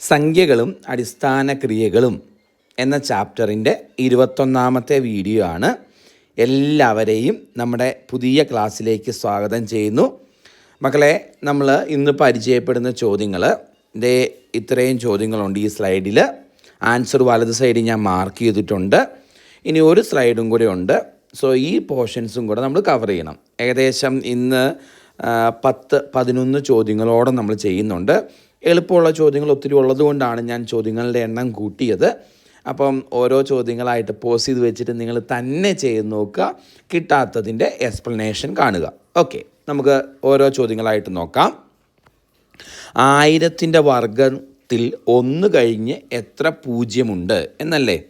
സംഖ്യകളും അടിസ്ഥാന ക്രിയകളും എന്ന ചാപ്റ്ററിന്റെ ഇരുപത്തൊന്നാമത്തെ വീഡിയോ ആണ്. എല്ലാവരെയും നമ്മുടെ പുതിയ ക്ലാസ്സിലേക്ക് സ്വാഗതം ചെയ്യുന്നു. മക്കളെ നമ്മൾ ഇന്ന് പരിചയപ്പെടുന്ന ചോദ്യങ്ങൾ ഇതേ ഇത്രയും ചോദ്യങ്ങളുണ്ട് ഈ സ്ലൈഡിൽ ആൻസർ വലത് സൈഡിൽ ഞാൻ മാർക്ക് ചെയ്തിട്ടുണ്ട്. ഇനി ഒരു സ്ലൈഡും കൂടെ ഉണ്ട്. സോ ഈ പോർഷൻസും കൂടെ നമ്മൾ കവർ ചെയ്യണം. ഏകദേശം ഇന്ന് പത്ത് പതിനൊന്ന് ചോദ്യങ്ങളോടെ നമ്മൾ ചെയ്യുന്നുണ്ട്. എളുപ്പമുള്ള ചോദ്യങ്ങൾ ഒത്തിരി ഉള്ളതുകൊണ്ടാണ് ഞാൻ ചോദ്യങ്ങളുടെ എണ്ണം കൂട്ടിയത്. അപ്പം ഓരോ ചോദ്യങ്ങളായിട്ട് പോസ് ചെയ്ത് വെച്ചിട്ട് നിങ്ങൾ തന്നെ ചെയ്ത് നോക്കുക. കിട്ടാത്തതിന്റെ എക്സ്പ്ലനേഷൻ കാണുക. ഓക്കെ നമുക്ക് ഓരോ ചോദ്യങ്ങളായിട്ട് നോക്കാം. ആയിരത്തിന്റെ വർഗത്തിൽ ഒന്ന് കഴിഞ്ഞ് എത്ര പൂജ്യമുണ്ട് എന്നല്ലേ?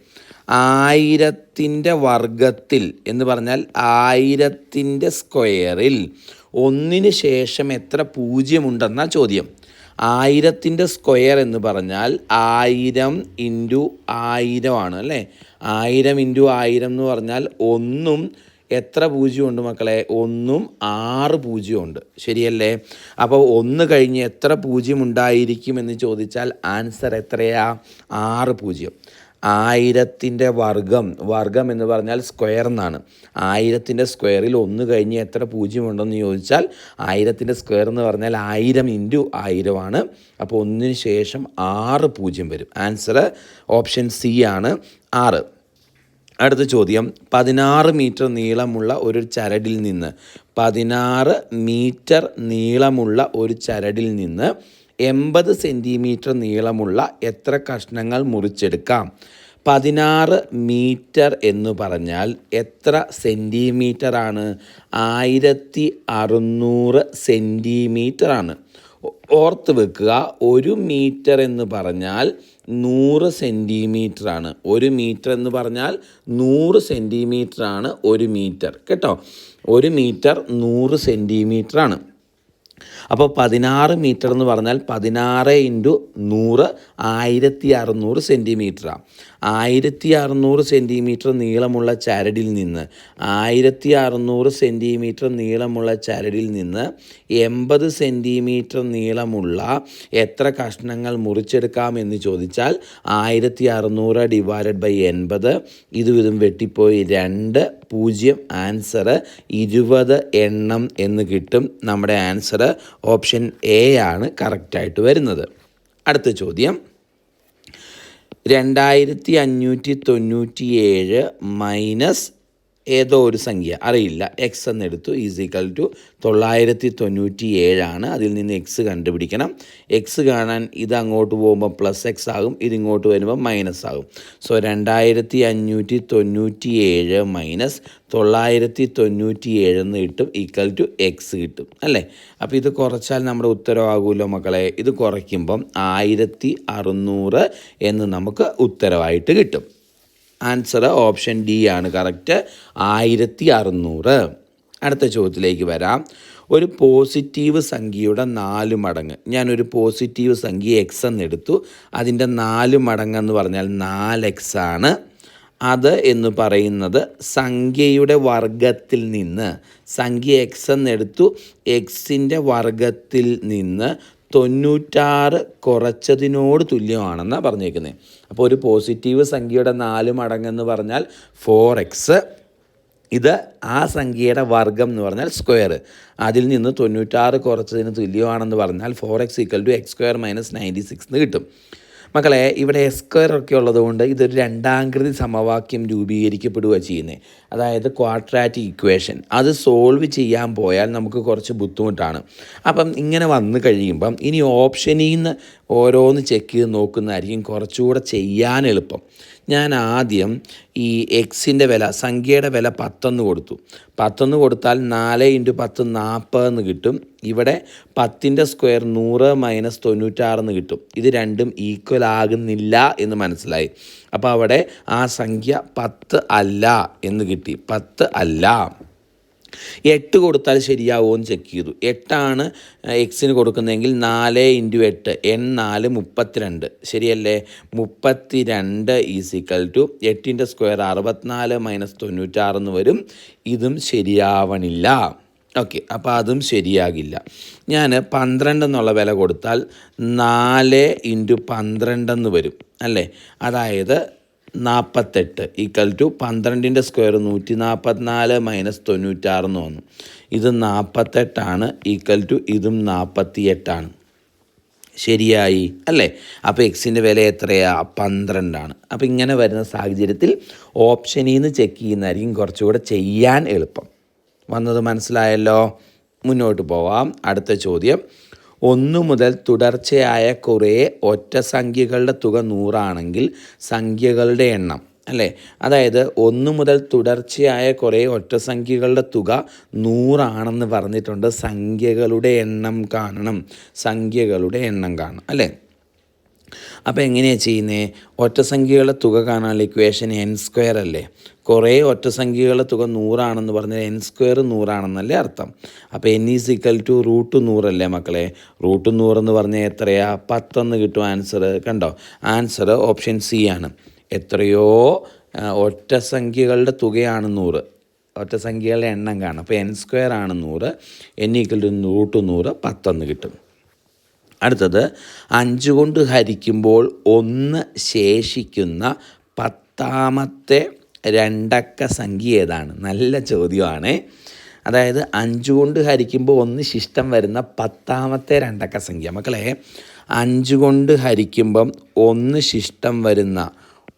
ആയിരത്തിന്റെ വർഗത്തിൽ എന്ന് പറഞ്ഞാൽ ആയിരത്തിന്റെ സ്ക്വയറിൽ ഒന്നിന് ശേഷം എത്ര പൂജ്യമുണ്ടെന്ന ചോദ്യം. ആയിരത്തിന്റെ സ്ക്വയർ എന്ന് പറഞ്ഞാൽ ആയിരം ഇന്റു ആയിരമാണ് അല്ലേ? ആയിരം ഇന്റു ആയിരം എന്ന് പറഞ്ഞാൽ ഒന്നും എത്ര പൂജ്യമുണ്ട് മക്കളെ? ഒന്നും ആറ് പൂജ്യമുണ്ട്. ശരിയല്ലേ? അപ്പോൾ ഒന്ന് കഴിഞ്ഞ് എത്ര പൂജ്യം ഉണ്ടായിരിക്കും എന്ന് ചോദിച്ചാൽ ആൻസർ എത്രയാ? ആറ് പൂജ്യം. ആയിരത്തിന്റെ വർഗം വർഗം എന്ന് പറഞ്ഞാൽ സ്ക്വയർ എന്നാണ്. ആയിരത്തിന്റെ സ്ക്വയറിൽ ഒന്ന് കഴിഞ്ഞ് എത്ര പൂജ്യമുണ്ടെന്ന് ചോദിച്ചാൽ ആയിരത്തിന്റെ സ്ക്വയർ എന്ന് പറഞ്ഞാൽ ആയിരം ഇന്റു ആയിരമാണ് അപ്പോൾ ഒന്നിന് ശേഷം ആറ് പൂജ്യം വരും. ആൻസർ ഓപ്ഷൻ സി ആണ്. ആറ്. അടുത്ത ചോദ്യം. പതിനാറ് മീറ്റർ നീളമുള്ള ഒരു ചരടിൽ നിന്ന്. പതിനാറ് മീറ്റർ നീളമുള്ള ഒരു ചരടിൽ നിന്ന് എൺപത് സെന്റിമീറ്റർ നീളമുള്ള എത്ര കഷ്ണങ്ങൾ മുറിച്ചെടുക്കാം? പതിനാറ് മീറ്റർ എന്ന് പറഞ്ഞാൽ എത്ര സെന്റിമീറ്റർ ആണ് ആയിരത്തി അറുന്നൂറ് സെന്റിമീറ്റർ ആണ് ഓർത്ത് വെക്കുക ഒരു മീറ്റർ എന്ന് പറഞ്ഞാൽ നൂറ് ആണ് ഒരു മീറ്റർ എന്ന് പറഞ്ഞാൽ നൂറ് ആണ് ഒരു മീറ്റർ. കേട്ടോ? ഒരു മീറ്റർ നൂറ് ആണ് അപ്പോൾ പതിനാറ് മീറ്റർ എന്ന് പറഞ്ഞാൽ പതിനാറ് ഇന്റു നൂറ് ആയിരത്തി അറുന്നൂറ് സെന്റിമീറ്ററാണ്. ആയിരത്തി അറുന്നൂറ് സെന്റിമീറ്റർ നീളമുള്ള ചരടിൽ നിന്ന് ആയിരത്തി അറുന്നൂറ് സെന്റിമീറ്റർ നീളമുള്ള ചരടിൽ നിന്ന് എൺപത് സെന്റിമീറ്റർ നീളമുള്ള എത്ര കഷ്ണങ്ങൾ മുറിച്ചെടുക്കാം എന്ന് ചോദിച്ചാൽ ആയിരത്തി അറുന്നൂറ് ഡിവൈഡഡ് ബൈ എൺപത്. ഇതും ഇതും വെട്ടിപ്പോയി. രണ്ട് പൂജ്യം ആൻസർ ഇരുപത് എണ്ണം എന്ന് കിട്ടും. നമ്മുടെ ആൻസർ ഓപ്ഷൻ എ ആണ്. കറക്റ്റായിട്ട് വരുന്നത്. അടുത്ത ചോദ്യം. രണ്ടായിരത്തി അഞ്ഞൂറ്റി തൊണ്ണൂറ്റി ഏഴ് മൈനസ് ഏതോ ഒരു സംഖ്യ. അറിയില്ല. എക്സ് എന്നെടുത്തു. ഈസ് ഈക്വൽ ടു തൊള്ളായിരത്തി തൊണ്ണൂറ്റി ഏഴാണ് അതിൽ നിന്ന് എക്സ് കണ്ടുപിടിക്കണം. എക്സ് കാണാൻ ഇത് അങ്ങോട്ട് പോകുമ്പോൾ പ്ലസ് എക്സ് ആകും. ഇതിങ്ങോട്ട് വരുമ്പോൾ മൈനസ് ആകും. സോ രണ്ടായിരത്തി അഞ്ഞൂറ്റി തൊണ്ണൂറ്റി ഏഴ് മൈനസ് തൊള്ളായിരത്തി തൊണ്ണൂറ്റി ഏഴ് എന്ന് കിട്ടും. ഈക്വൽ ടു എക്സ് കിട്ടും. അല്ലേ? അപ്പോൾ ഇത് കുറച്ചാൽ നമ്മുടെ ഉത്തരവാകുമല്ലോ മക്കളെ. ഇത് കുറയ്ക്കുമ്പം ആയിരത്തി അറുന്നൂറ് എന്ന് നമുക്ക് ഉത്തരവായിട്ട് കിട്ടും. ആൻസർ ഓപ്ഷൻ ഡി ആണ്. കറക്റ്റ് ആയിരത്തി അറുന്നൂറ് അടുത്ത ചോദ്യത്തിലേക്ക് വരാം. ഒരു പോസിറ്റീവ് സംഖ്യയുടെ നാല് മടങ്ങ്. ഞാനൊരു പോസിറ്റീവ് സംഖ്യ എക്സ് എന്നെടുത്തു അതിന്റെ നാല് മടങ്ങ് എന്ന് പറഞ്ഞാൽ നാല് എക്സ് ആണ്. അത് എന്ന് പറയുന്നത് സംഖ്യയുടെ വർഗത്തിൽ നിന്ന്. സംഖ്യ എക്സ് എന്നെടുത്തു എക്സിന്റെ വർഗത്തിൽ നിന്ന് തൊണ്ണൂറ്റാറ് കുറച്ചതിനോട് തുല്യമാണെന്നാണ് പറഞ്ഞേക്കുന്നത് അപ്പോൾ ഒരു പോസിറ്റീവ് സംഖ്യയുടെ നാല് മടങ്ങെന്ന് പറഞ്ഞാൽ ഫോർ എക്സ് ഇത് ആ സംഖ്യയുടെ വർഗം എന്ന് പറഞ്ഞാൽ സ്ക്വയർ അതിൽ നിന്ന് തൊണ്ണൂറ്റാറ് കുറച്ചതിന് തുല്യമാണെന്ന് പറഞ്ഞാൽ four X equal to X square minus ninety six എന്ന് കിട്ടും. മക്കളെ ഇവിടെ സ്ക്വയർ ഒക്കെ ഉള്ളതുകൊണ്ട് ഇതൊരു രണ്ടാംകൃതി സമവാക്യം രൂപീകരിക്കപ്പെടുക ചെയ്യുന്നത് അതായത് ക്വാഡ്രാറ്റിക് ഇക്വേഷൻ അത് സോൾവ് ചെയ്യാൻ പോയാൽ നമുക്ക് കുറച്ച് ബുദ്ധിമുട്ടാണ്. അപ്പം ഇങ്ങനെ വന്നു കഴിയുമ്പം ഇനി ഓപ്ഷനിൽ നിന്ന് ഓരോന്ന് ചെക്ക് ചെയ്ത് നോക്കുന്നതായിരിക്കും കുറച്ചുകൂടെ ചെയ്യാൻ എളുപ്പം. ഞാൻ ആദ്യം ഈ എക്സിന്റെ വില സംഖ്യയുടെ വില പത്തൊന്ന് കൊടുത്തു. പത്തൊന്ന് കൊടുത്താൽ നാല് ഇന്റു പത്ത് നാൽപ്പതെന്ന് കിട്ടും. ഇവിടെ പത്തിന്റെ സ്ക്വയർ നൂറ് മൈനസ് തൊണ്ണൂറ്റാറെന്ന് കിട്ടും. ഇത് രണ്ടും ഈക്വൽ ആകുന്നില്ല എന്ന് മനസ്സിലായി. അപ്പോൾ അവിടെ ആ സംഖ്യ പത്ത് അല്ല എന്ന് കിട്ടി. പത്ത് അല്ല. എട്ട് കൊടുത്താൽ ശരിയാവുമോ എന്ന് ചെക്ക് ചെയ്തു. എട്ടാണ് എക്സിന് കൊടുക്കുന്നതെങ്കിൽ നാല് ഇന്റു എട്ട്. എൺ നാല് മുപ്പത്തിരണ്ട്. ശരിയല്ലേ? മുപ്പത്തി രണ്ട് ഈസിക്കൽ ടു എട്ടിന്റെ സ്ക്വയർ അറുപത്തിനാല് മൈനസ് തൊണ്ണൂറ്റാറെന്ന് വരും. ഇതും ശരിയാവണില്ല. ഓക്കെ അപ്പോൾ അതും ശരിയാകില്ല. ഞാൻ പന്ത്രണ്ട് എന്നുള്ള വില കൊടുത്താൽ നാല് ഇന്റു പന്ത്രണ്ടെന്ന് വരും. അല്ലേ? അതായത് നാൽപ്പത്തെട്ട് ഈക്വൽ ടു പന്ത്രണ്ടിന്റെ സ്ക്വയർ നൂറ്റി നാൽപ്പത്തിനാല് മൈനസ് തൊണ്ണൂറ്റാറെന്ന് വന്നു ഇത് നാൽപ്പത്തെട്ടാണ് ഈക്വൽ ടു ഇതും നാൽപ്പത്തിയെട്ടാണ് ശരിയായി അല്ലേ? അപ്പോൾ എക്സിന്റെ വില എത്രയാണ് പന്ത്രണ്ടാണ്. അപ്പോൾ ഇങ്ങനെ വരുന്ന സാഹചര്യത്തിൽ ഓപ്ഷനിൽ നിന്ന് ചെക്ക് ചെയ്യുന്നതായിരിക്കും കുറച്ചുകൂടെ ചെയ്യാൻ എളുപ്പം. വന്നത് മനസ്സിലായല്ലോ? മുന്നോട്ട് പോവാം. അടുത്ത ചോദ്യം. ഒന്ന് മുതൽ തുടർച്ചയായ കുറേ ഒറ്റ സംഖ്യകളുടെ തുക നൂറാണെങ്കിൽ സംഖ്യകളുടെ എണ്ണം അല്ലേ? അതായത് ഒന്ന് മുതൽ തുടർച്ചയായ കുറേ ഒറ്റ സംഖ്യകളുടെ തുക നൂറാണെന്ന് പറഞ്ഞിട്ടുണ്ട്. സംഖ്യകളുടെ എണ്ണം കാണണം. സംഖ്യകളുടെ എണ്ണം കാണണം അല്ലേ? അപ്പോൾ എങ്ങനെയാണ് ചെയ്യുന്നത് ഒറ്റസംഖ്യകളുടെ തുക കാണാനുള്ള ഇക്വേഷൻ എൻ സ്ക്വയർ അല്ലേ? കുറേ ഒറ്റസംഖ്യകളുടെ തുക നൂറാണെന്ന് പറഞ്ഞാൽ എൻ സ്ക്വയർ നൂറാണെന്നല്ലേ അർത്ഥം. അപ്പോൾ N is equal to root നൂറല്ലേ മക്കളെ? റൂട്ട് നൂറെന്ന് പറഞ്ഞാൽ എത്രയാ? പത്തെന്ന് കിട്ടും ആൻസർ കണ്ടോ? ആൻസർ ഓപ്ഷൻ സി ആണ്. എത്രയോ ഒറ്റ സംഖ്യകളുടെ തുകയാണ് നൂറ്. ഒറ്റസംഖ്യകളുടെ എണ്ണം കാണും. അപ്പോൾ എൻ സ്ക്വയർ ആണ് നൂറ്. എൻ ഈക്വൽ ടു റൂട്ട് നൂറ് പത്തെന്ന് കിട്ടും. അടുത്തത് അഞ്ച് കൊണ്ട് ഹരിക്കുമ്പോൾ ഒന്ന് ശേഷിക്കുന്ന പത്താമത്തെ രണ്ടക്ക സംഖ്യ ഏതാണ്? നല്ല ചോദ്യമാണ്. അതായത് അഞ്ച് കൊണ്ട് ഹരിക്കുമ്പോൾ ഒന്ന് ശിഷ്ടം വരുന്ന പത്താമത്തെ രണ്ടക്ക സംഖ്യ. മക്കളെ അഞ്ച് കൊണ്ട് ഹരിക്കുമ്പം ഒന്ന് ശിഷ്ടം വരുന്ന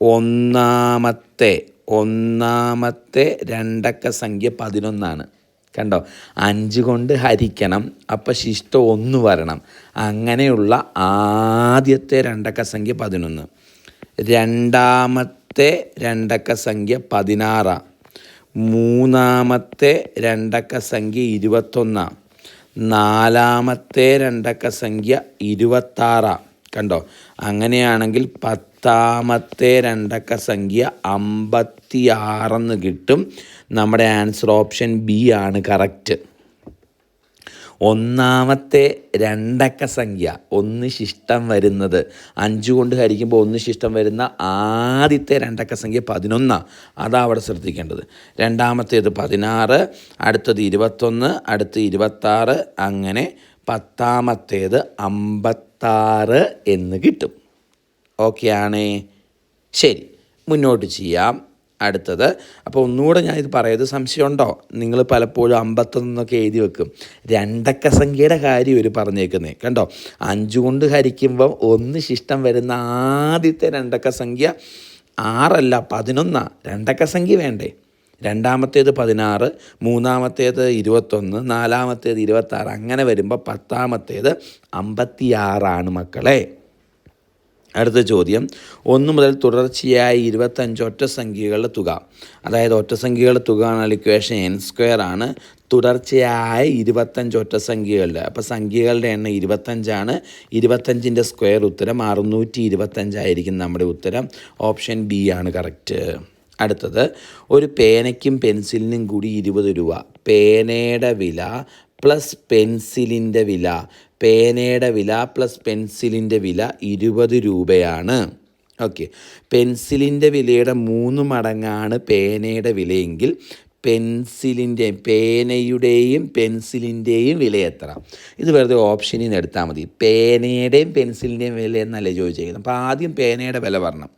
ഒന്നാമത്തെ ഒന്നാമത്തെ രണ്ടക്ക സംഖ്യ പതിനൊന്നാണ്. കണ്ടോ? അഞ്ച് കൊണ്ട് ഹരിക്കണം അപ്പം ശിഷ്ടം ഒന്ന് വരണം. അങ്ങനെയുള്ള ആദ്യത്തെ രണ്ടക്ക സംഖ്യ പതിനൊന്ന്. രണ്ടാമത്തെ രണ്ടക്ക സംഖ്യ പതിനാറാണ് മൂന്നാമത്തെ രണ്ടക്ക സംഖ്യ ഇരുപത്തൊന്നാണ് നാലാമത്തെ രണ്ടക്ക സംഖ്യ ഇരുപത്താറാണ് കണ്ടോ? അങ്ങനെയാണെങ്കിൽ പത്താമത്തെ രണ്ടക്ക സംഖ്യ അമ്പത്തിയാറെന്ന് കിട്ടും. നമ്മുടെ ആൻസർ ഓപ്ഷൻ ബി ആണ് കറക്റ്റ്. ഒന്നാമത്തെ രണ്ടക്ക സംഖ്യ ഒന്ന് ശിഷ്ടം വരുന്നത്. അഞ്ച് കൊണ്ട് ഹരിക്കുമ്പോൾ ഒന്ന് ശിഷ്ടം വരുന്ന ആദ്യത്തെ രണ്ടക്ക സംഖ്യ പതിനൊന്നാണ് അതാ അവിടെ ശ്രദ്ധിക്കേണ്ടത്. രണ്ടാമത്തേത് പതിനാറ് അടുത്തത് ഇരുപത്തൊന്ന് അടുത്ത് ഇരുപത്താറ് അങ്ങനെ പത്താമത്തേത് അമ്പത്താറ് എന്ന് കിട്ടും. ഓക്കെ ആണേ. ശരി മുന്നോട്ട് ചെയ്യാം. അടുത്തത്. അപ്പോൾ ഒന്നുകൂടെ ഞാൻ ഇത് പറയുന്നത് സംശയമുണ്ടോ? നിങ്ങൾ പലപ്പോഴും അമ്പത്തൊന്നൊക്കെ എഴുതി വെക്കും. രണ്ടക്ക സംഖ്യയുടെ കാര്യം ഇവർ പറഞ്ഞേക്കുന്നത് കണ്ടോ? അഞ്ച് കൊണ്ട് ഹരിക്കുമ്പം ഒന്ന് ശിഷ്ടം വരുന്ന ആദ്യത്തെ രണ്ടക്ക സംഖ്യ ആറല്ല പതിനൊന്നാ. രണ്ടക്ക സംഖ്യ വേണ്ടേ? രണ്ടാമത്തേത് പതിനാറ് മൂന്നാമത്തേത് ഇരുപത്തൊന്ന് നാലാമത്തേത് ഇരുപത്താറ്. അങ്ങനെ വരുമ്പോൾ പത്താമത്തേത് അമ്പത്തിയാറാണ് മക്കളെ. അടുത്ത ചോദ്യം. ഒന്ന് മുതൽ തുടർച്ചയായി ഇരുപത്തഞ്ച് ഒറ്റ സംഖ്യകളുടെ തുക. അതായത് ഒറ്റ സംഖ്യകളുടെ തുക എന്നാൽ ഇക്വേഷൻ എൻ സ്ക്വയർ ആണ്. തുടർച്ചയായ ഇരുപത്തഞ്ച് ഒറ്റ സംഖ്യകളുടെ അപ്പോൾ സംഖ്യകളുടെ എണ്ണം ഇരുപത്തഞ്ചാണ് ഇരുപത്തഞ്ചിന്റെ സ്ക്വയർ ഉത്തരം അറുന്നൂറ്റി ഇരുപത്തഞ്ചായിരിക്കും നമ്മുടെ ഉത്തരം. ഓപ്ഷൻ ബി ആണ് കറക്റ്റ് അടുത്തത് ഒരു പേനയ്ക്കും പെൻസിലിനും കൂടി ഇരുപത് രൂപ. പേനയുടെ വില പ്ലസ് പെൻസിലിന്റെ വില പേനയുടെ വില പ്ലസ് പെൻസിലിന്റെ വില ഇരുപത് രൂപയാണ്. ഓക്കെ പെൻസിലിന്റെ വിലയുടെ മൂന്ന് മടങ്ങാണ് പേനയുടെ വിലയെങ്കിൽ പെൻസിലിന്റെ പേനയുടെയും പെൻസിലിന്റെയും വില എത്ര? ഇത് വെറുതെ ഓപ്ഷനിൽ നിന്ന് എടുത്താൽ മതി. പേനയുടെയും പെൻസിലിന്റെയും വില എന്നല്ലേ ചോദിച്ചേക്കുന്നത് അപ്പോൾ ആദ്യം പേനയുടെ വില പറഞ്ഞു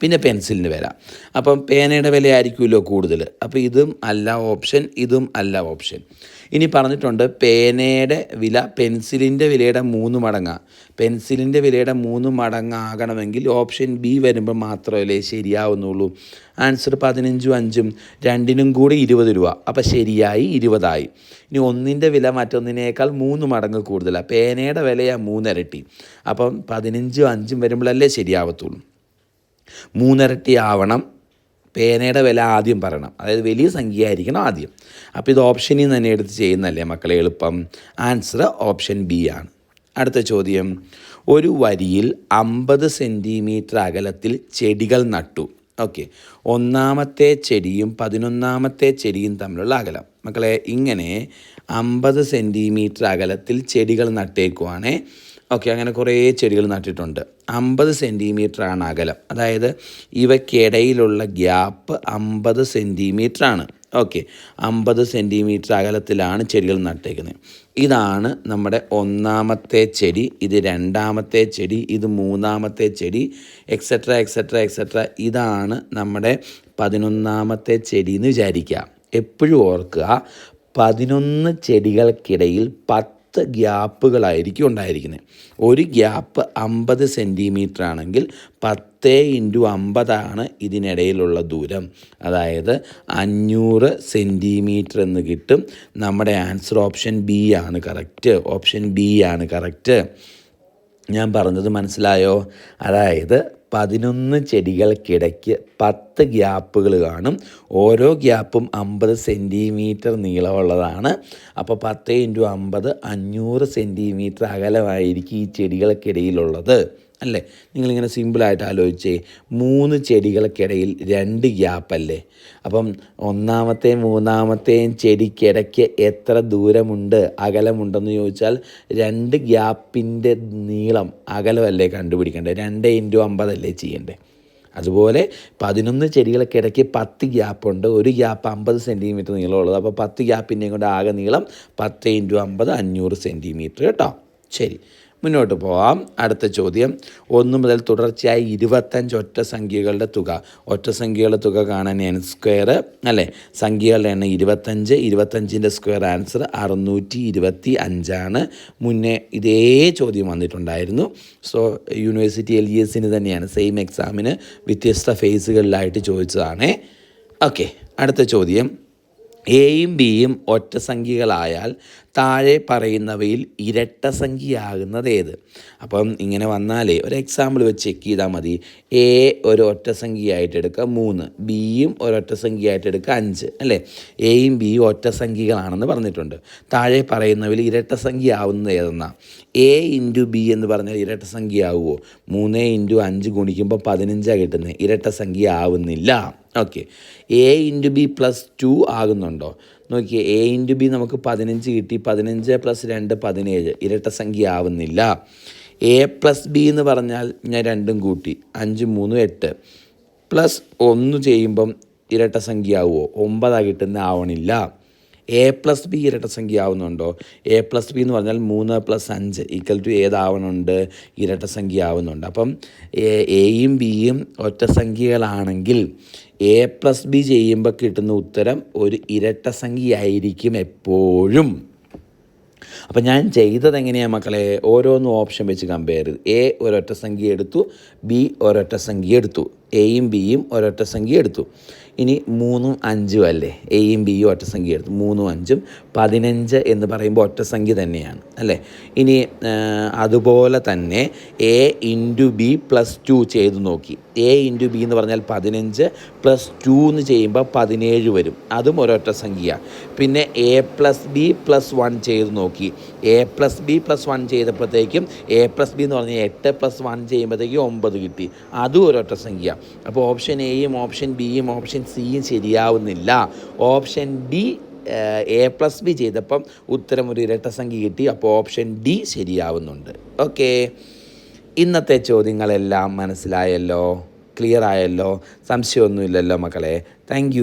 പിന്നെ പെൻസിലിന് വില. അപ്പം പേനയുടെ വില ആയിരിക്കുമല്ലോ കൂടുതൽ. അപ്പോൾ ഇതും അല്ല ഓപ്ഷൻ ഇതും അല്ല ഓപ്ഷൻ ഇനി പറഞ്ഞിട്ടുണ്ട് പേനയുടെ വില പെൻസിലിന്റെ വിലയുടെ മൂന്ന് മടങ്ങാണ് പെൻസിലിന്റെ വിലയുടെ മൂന്ന് മടങ്ങാകണമെങ്കിൽ ഓപ്ഷൻ ബി വരുമ്പോൾ മാത്രമല്ലേ ശരിയാവുന്നുള്ളൂ. ആൻസർ പതിനഞ്ചും അഞ്ചും രണ്ടിനും കൂടി ഇരുപത് രൂപ. അപ്പോൾ ശരിയായി ഇരുപതായി. ഇനി ഒന്നിന്റെ വില മറ്റൊന്നിനേക്കാൾ മൂന്ന് മടങ്ങ് കൂടുതലാണ് പേനയുടെ വിലയാണ് മൂന്നിരട്ടി. അപ്പം പതിനഞ്ചും അഞ്ചും വരുമ്പോഴല്ലേ ശരിയാവത്തുള്ളൂ. മൂന്നിരട്ടി ആവണം. പേനയുടെ വില ആദ്യം പറയണം. അതായത് വലിയ സംഖ്യ ആയിരിക്കണം ആദ്യം. അപ്പോൾ ഇത് ഓപ്ഷനിൽ നിന്ന് തന്നെ എടുത്ത് ചെയ്യുന്നല്ലേ മക്കളെ എളുപ്പം? ആൻസർ ഓപ്ഷൻ ബി ആണ്. അടുത്ത ചോദ്യം. ഒരു വരിയിൽ അമ്പത് സെന്റിമീറ്റർ അകലത്തിൽ ചെടികൾ നട്ടു. ഓക്കെ ഒന്നാമത്തെ ചെടിയും പതിനൊന്നാമത്തെ ചെടിയും തമ്മിലുള്ള അകലം. മക്കളെ ഇങ്ങനെ അമ്പത് സെന്റിമീറ്റർ അകലത്തിൽ ചെടികൾ നട്ടേക്കുവാണേ. ഓക്കെ അങ്ങനെ കുറേ ചെടികൾ നട്ടിട്ടുണ്ട്. അമ്പത് ആണ് അകലം. അതായത് ഇവയ്ക്കിടയിലുള്ള ഗ്യാപ്പ് അമ്പത് ആണ് ഓക്കെ. അമ്പത് സെന്റിമീറ്റർ അകലത്തിലാണ് ചെടികൾ നട്ടേക്കുന്നത്. ഇതാണ് നമ്മുടെ ഒന്നാമത്തെ ചെടി ഇത് രണ്ടാമത്തെ ചെടി ഇത് മൂന്നാമത്തെ ചെടി എക്സെട്ര എക്സെട്ര എക്സെട്ര ഇതാണ് നമ്മുടെ പതിനൊന്നാമത്തെ ചെടി എന്ന് വിചാരിക്കുക. എപ്പോഴും ഓർക്കുക പതിനൊന്ന് ചെടികൾക്കിടയിൽ പത്ത് ഗ്യാപ്പുകളായിരിക്കും ഉണ്ടായിരിക്കുന്നത് ഒരു ഗ്യാപ്പ് അമ്പത് സെന്റിമീറ്റർ ആണെങ്കിൽ പത്ത് ഇന്റു അമ്പതാണ് ഇതിനിടയിലുള്ള ദൂരം. അതായത് അഞ്ഞൂറ് സെന്റിമീറ്റർ എന്ന് കിട്ടും. നമ്മുടെ ആൻസർ ഓപ്ഷൻ ബി ആണ് കറക്റ്റ്. ഓപ്ഷൻ ബി ആണ് കറക്റ്റ്. ഞാൻ പറഞ്ഞത് മനസ്സിലായോ? അതായത് പതിനൊന്ന് ചെടികൾക്കിടയ്ക്ക് പത്ത് ഗ്യാപ്പുകൾ കാണും. ഓരോ ഗ്യാപ്പും അമ്പത് സെന്റിമീറ്റർ നീളമുള്ളതാണ്. അപ്പോൾ പത്ത് ഇന്റു അമ്പത് അഞ്ഞൂറ് സെന്റിമീറ്റർ അകലമായിരിക്കും ഈ ചെടികൾക്കിടയിലുള്ളത്. അല്ലേ? നിങ്ങളിങ്ങനെ സിമ്പിളായിട്ട് ആലോചിച്ചേ മൂന്ന് ചെടികൾക്കിടയിൽ രണ്ട് ഗ്യാപ്പല്ലേ? അപ്പം ഒന്നാമത്തെയും മൂന്നാമത്തെയും ചെടിക്കിടയ്ക്ക് എത്ര ദൂരമുണ്ട് അകലമുണ്ടെന്ന് ചോദിച്ചാൽ രണ്ട് ഗ്യാപ്പിന്റെ നീളം അകലമല്ലേ കണ്ടുപിടിക്കേണ്ടത് രണ്ട് ഇന്റു അമ്പതല്ലേ ചെയ്യേണ്ടത് അതുപോലെ പതിനൊന്ന് ചെടികൾക്കിടയ്ക്ക് പത്ത് ഗ്യാപ്പുണ്ട് ഒരു ഗ്യാപ്പ് അമ്പത് സെന്റിമീറ്റർ നീളമുള്ളത്. അപ്പോൾ പത്ത് ഗ്യാപ്പിന്റെയും കൊണ്ട് ആകെ നീളം പത്ത് ഇന്റു അമ്പത് അഞ്ഞൂറ് സെന്റിമീറ്റർ കേട്ടോ. ശരി. മുന്നോട്ട് പോവാം. അടുത്ത ചോദ്യം. ഒന്ന് മുതൽ തുടർച്ചയായി ഇരുപത്തഞ്ച് ഒറ്റ സംഖ്യകളുടെ തുക. ഒറ്റ സംഖ്യകളുടെ തുക കാണാൻ എൻ സ്ക്വയർ അല്ലേ? സംഖ്യകളുടെ എണ്ണം ഇരുപത്തഞ്ച്. ഇരുപത്തഞ്ചിന്റെ സ്ക്വയർ ആൻസർ അറുന്നൂറ്റി ഇരുപത്തി അഞ്ചാണ് മുന്നേ ഇതേ ചോദ്യം വന്നിട്ടുണ്ടായിരുന്നു. സോ യൂണിവേഴ്സിറ്റി എൽ ഇ എസിന് തന്നെയാണ് സെയിം എക്സാമിന് വ്യത്യസ്ത ഫേസുകളിലായിട്ട് ചോദിച്ചതാണ്. ഓക്കെ അടുത്ത ചോദ്യം. എയും ബിയും ഒറ്റ സംഖ്യകളായാൽ താഴെ പറയുന്നവയിൽ ഇരട്ട സംഖ്യയാകുന്നത് ഏത്? അപ്പം ഇങ്ങനെ വന്നാലേ ഒരു എക്സാമ്പിൾ വെച്ച് ചെക്ക് ചെയ്താൽ മതി. എ ഒരു ഒറ്റ സംഖ്യയായിട്ട് എടുക്കുക മൂന്ന്. ബിയും ഒരൊറ്റ സംഖ്യയായിട്ട് എടുക്കുക അഞ്ച്. അല്ലേ? എയും ബിയും ഒറ്റ സംഖ്യകളാണെന്ന് പറഞ്ഞിട്ടുണ്ട്. താഴെ പറയുന്നവയിൽ ഇരട്ട സംഖ്യ ആവുന്നത് ഏതെന്നാ? എ ഇന്റു ബി എന്ന് പറഞ്ഞാൽ ഇരട്ട സംഖ്യ ആവുമോ മൂന്ന് ഇന്റു അഞ്ച് ഗുണിക്കുമ്പോൾ പതിനഞ്ചാണ് കിട്ടുന്നത്. ഇരട്ട സംഖ്യ ആവുന്നില്ല okay A into B plus two ആകുന്നുണ്ടോ? നോക്കിയേ എ ഇന്റു ബി നമുക്ക് പതിനഞ്ച് കിട്ടി. പതിനഞ്ച് പ്ലസ് രണ്ട് പതിനേഴ്. ഇരട്ട സംഖ്യ ആവുന്നില്ല. എ പ്ലസ് ബി എന്ന് പറഞ്ഞാൽ ഞാൻ രണ്ടും കൂട്ടി. അഞ്ച് മൂന്ന് എട്ട്. പ്ലസ് ഒന്ന് ചെയ്യുമ്പം ഇരട്ട സംഖ്യ ആവുമോ ഒമ്പതാണ് കിട്ടുന്ന ആവണില്ല. എ പ്ലസ് ബി ഇരട്ട സംഖ്യ ആവുന്നുണ്ടോ? എ പ്ലസ് ബി എന്ന് പറഞ്ഞാൽ മൂന്ന് പ്ലസ് അഞ്ച്. ഈക്വൽ ടു ഏതാവണുണ്ട്? ഇരട്ട സംഖ്യ ആവുന്നുണ്ട്. അപ്പം എയും ബിയും ഒറ്റ സംഖ്യകളാണെങ്കിൽ എ പ്ലസ് ബി ചെയ്യുമ്പോൾ കിട്ടുന്ന ഉത്തരം ഒരു ഇരട്ട സംഖ്യയായിരിക്കും എപ്പോഴും. അപ്പം ഞാൻ ചെയ്തത് എങ്ങനെയാണ് മക്കളെ? ഓരോന്നും ഓപ്ഷൻ വെച്ച് കമ്പയർ ചെയ്ത്. എ ഒരൊറ്റ സംഖ്യ എടുത്തു ബി ഒരൊറ്റ സംഖ്യ എടുത്തു. എയും ബിയും ഒരൊറ്റ സംഖ്യ എടുത്തു. ഇനി മൂന്നും അഞ്ചും അല്ലേ? എയും ബിയും ഒറ്റ സംഖ്യ എടുത്തു. മൂന്നും അഞ്ചും പതിനഞ്ച് എന്ന് പറയുമ്പോൾ ഒറ്റ സംഖ്യ തന്നെയാണ് അല്ലേ? ഇനി അതുപോലെ തന്നെ A into B plus two ചെയ്ത് നോക്കി. എ ഇന്റു ബി എന്ന് പറഞ്ഞാൽ പതിനഞ്ച് പ്ലസ് ടു എന്ന് ചെയ്യുമ്പോൾ പതിനേഴ് വരും. അതും ഒരൊറ്റ സംഖ്യ. പിന്നെ A plus B plus one ചെയ്ത് നോക്കി. A plus B plus one ചെയ്തപ്പോഴത്തേക്കും A plus B എന്ന് പറഞ്ഞാൽ എട്ട് പ്ലസ് വൺ ചെയ്യുമ്പോഴത്തേക്കും ഒമ്പത് കിട്ടി. അതും ഒരൊറ്റ സംഖ്യ. അപ്പോൾ ഓപ്ഷൻ എയും ഓപ്ഷൻ ബിയും ഓപ്ഷൻ സിയും ശരിയാവുന്നില്ല. Option D A plus B ചെയ്തപ്പം ഉത്തരം ഒരു ഇരട്ട സംഖ്യ കിട്ടി. അപ്പോൾ ഓപ്ഷൻ ഡി ശരിയാവുന്നുണ്ട്. ഓക്കെ. ഇന്നത്തെ ചോദ്യങ്ങളെല്ലാം മനസ്സിലായല്ലോ? ക്ലിയർ ആയല്ലോ? സംശയമൊന്നുമില്ലല്ലോ മക്കളെ? താങ്ക്